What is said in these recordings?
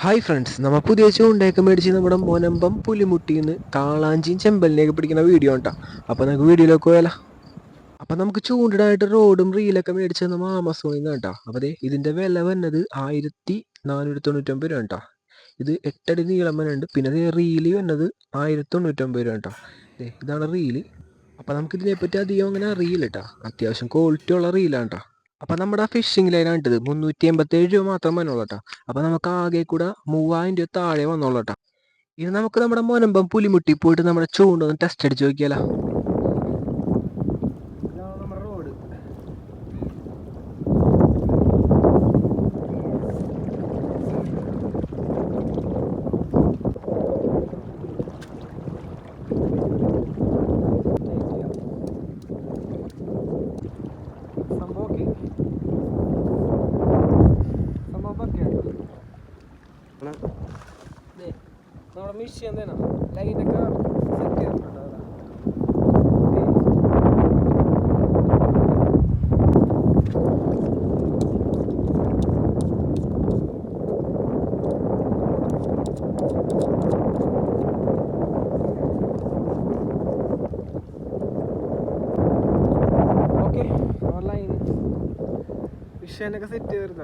Hi friends നമ്മൾ പുതിയ ചൂണ്ടയൊക്കെ മേടിച്ച് നമ്മുടെ മൊനമ്പം പുലിമുട്ടിന്ന് കാളാഞ്ചിയും ചെമ്പലിനെയൊക്കെ പിടിക്കുന്ന വീഡിയോ ഉണ്ടാ അപ്പോൾ നമുക്ക് വീഡിയോയിലേക്ക് പോയാലോ? അപ്പം നമുക്ക് ചൂണ്ടിടായിട്ട് റോഡും റീലൊക്കെ മേടിച്ച് നമ്മൾ ആമസോണിൽ നിന്നാണ് കേട്ടോ അപ്പോൾ അതെ ഇതിന്റെ വില വന്നത് ആയിരത്തി നാനൂറ്റി തൊണ്ണൂറ്റൊമ്പത് രൂപ കേട്ടോ ഇത് എട്ടടി നീളം വന്നുണ്ട് പിന്നെ ദേ റീൽ വന്നത് ആയിരത്തി തൊണ്ണൂറ്റൊമ്പത് രൂപ കേട്ടോ ഇതാണ് റീൽ അപ്പോൾ നമുക്കിതിനെപ്പറ്റി അധികം അങ്ങനെ റീൽ കേട്ടോ അത്യാവശ്യം ക്വാളിറ്റി ഉള്ള റീലാണ് കേട്ടോ അപ്പോൾ നമ്മുടെ ഫിഷിംഗ് ലൈൻ ഇട്ടത്. മുന്നൂറ്റി എൺപത്തേഴ് രൂപ മാത്രം വന്നുള്ളൂ അപ്പോൾ നമുക്ക് ആകെ കൂടെ മൂവായിരം രൂപ താഴെ വന്നോളൂ കേട്ടോ ഇത് നമുക്ക് നമ്മുടെ മുനമ്പം പുലിമുട്ടി പോയിട്ട് നമ്മുടെ ചൂണ്ടൊന്ന് ടെസ്റ്റ് അടിച്ച് നോക്കിയാലോ ഇതാണ് നമ്മുടെ റോഡ് സംഭവം ഓക്കെ സംഭവം പക്കയാണ് ദേ, നമ്മുടെ മിഷി എന്തേനാ? ലൈനൊക്കെ സെറ്റ് ചെയ്തിട്ടുണ്ട് ഓക്കേ. ഓക്കെ നമ്മുടെ ലൈൻ വിഷയനൊക്കെ സെറ്റ് ചെയ്ത്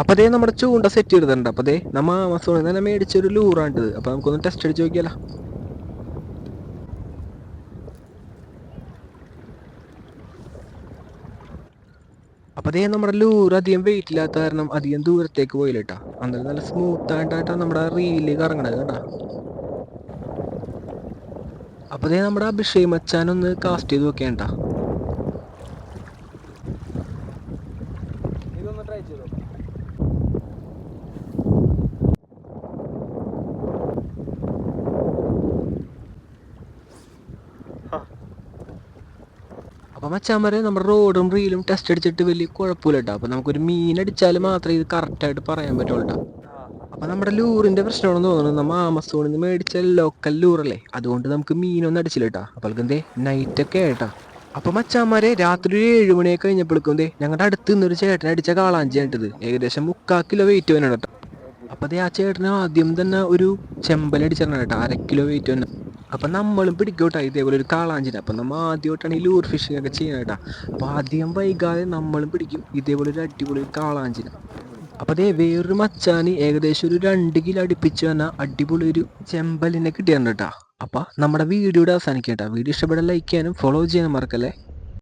അപ്പൊ അതേ നമ്മുടെ ചൂണ്ട സെറ്റ് ചെയ്തിട്ടുണ്ട്. അപ്പൊ അതേ നമ്മ ആമസോണിൽ തന്നെ മേടിച്ചൊരു ലൂറാണിത് അപ്പൊ നമുക്കൊന്ന് ടെസ്റ്റ് അടിച്ച് നോക്കിയാലോ. അപ്പൊ അതേ നമ്മുടെ ലൂർ അധികം വെയിറ്റ് ഇല്ലാത്ത കാരണം അധികം ദൂരത്തേക്ക് പോയില്ല കേട്ടോ അന്നേരം നല്ല സ്മൂത്ത് ആയിട്ടാ നമ്മുടെ റീൽ കറങ്ങണത് കേട്ടോ അപ്പൊ അതേ നമ്മുടെ അഭിഷേക് മച്ചാൻ ഒന്ന് കാസ്റ്റ് ചെയ്ത് നോക്കേണ്ട ഇതൊന്ന് ട്രൈ ചെയ്ത് അപ്പം മച്ചാന്മാരെ നമ്മുടെ റോഡും റീലും ടെസ്റ്റ് അടിച്ചിട്ട് വലിയ കുഴപ്പമില്ല കേട്ടോ അപ്പം നമുക്കൊരു മീൻ അടിച്ചാൽ മാത്രമേ ഇത് കറക്റ്റായിട്ട് പറയാൻ പറ്റുള്ളൂ കേട്ടോ അപ്പം നമ്മുടെ ലൂറിന്റെ പ്രശ്നമാണെന്ന് തോന്നുന്നു. നമ്മൾ ആമസോണിൽ നിന്ന് മേടിച്ച ലോക്കൽ ലൂറല്ലേ അതുകൊണ്ട് നമുക്ക് മീനൊന്നും അടിച്ചില്ല കേട്ടോ അപ്പോൾ എന്തേ നൈറ്റൊക്കെ ആയിട്ടാ അപ്പം മച്ചാന്മാരെ രാത്രി ഒരു ഏഴ് മണിയൊക്കെ കഴിഞ്ഞപ്പോഴേക്കും എന്തേ ഞങ്ങളുടെ അടുത്ത് നിന്നൊരു ചേട്ടൻ അടിച്ച കാളാഞ്ചിയായിട്ടത് ഏകദേശം മുക്കാൽ കിലോ വെയിറ്റ് വേണം കേട്ടോ അപ്പം അതേ ആ ചേട്ടന് ആദ്യം തന്നെ ഒരു ചെമ്പലടിച്ചിട്ടുണ്ട് കേട്ടോ അര കിലോ വെയിറ്റ് തന്നെ അപ്പം നമ്മളും പിടിക്കോട്ടെ ഇതേപോലെ ഒരു കാളാഞ്ചിനെ. അപ്പം നമ്മൾ ആദ്യമായിട്ടാണ് ഈ ലൂർ ഫിഷിംഗ് ഒക്കെ ചെയ്യുന്നത് കേട്ടോ. അപ്പോൾ ആദ്യം വൈകാതെ നമ്മളും പിടിക്കും ഇതേപോലെ ഒരു അടിപൊളി ഒരു കാളാഞ്ചിനെ. അപ്പോൾ അതേ വേറൊരു മച്ചാന് ഏകദേശം ഒരു രണ്ട് കിലോ അടുപ്പിച്ച് വന്ന അടിപൊളി ഒരു ചെമ്പലിനെ കിട്ടിയിട്ടുണ്ട് കേട്ടോ. അപ്പോൾ നമ്മുടെ വീഡിയോയുടെ അവസാനിക്കാം കേട്ടോ. വീഡിയോ ഇഷ്ടപ്പെടാൻ ലൈക്ക് ചെയ്യാനും ഫോളോ ചെയ്യാനും മറക്കല്ലേ?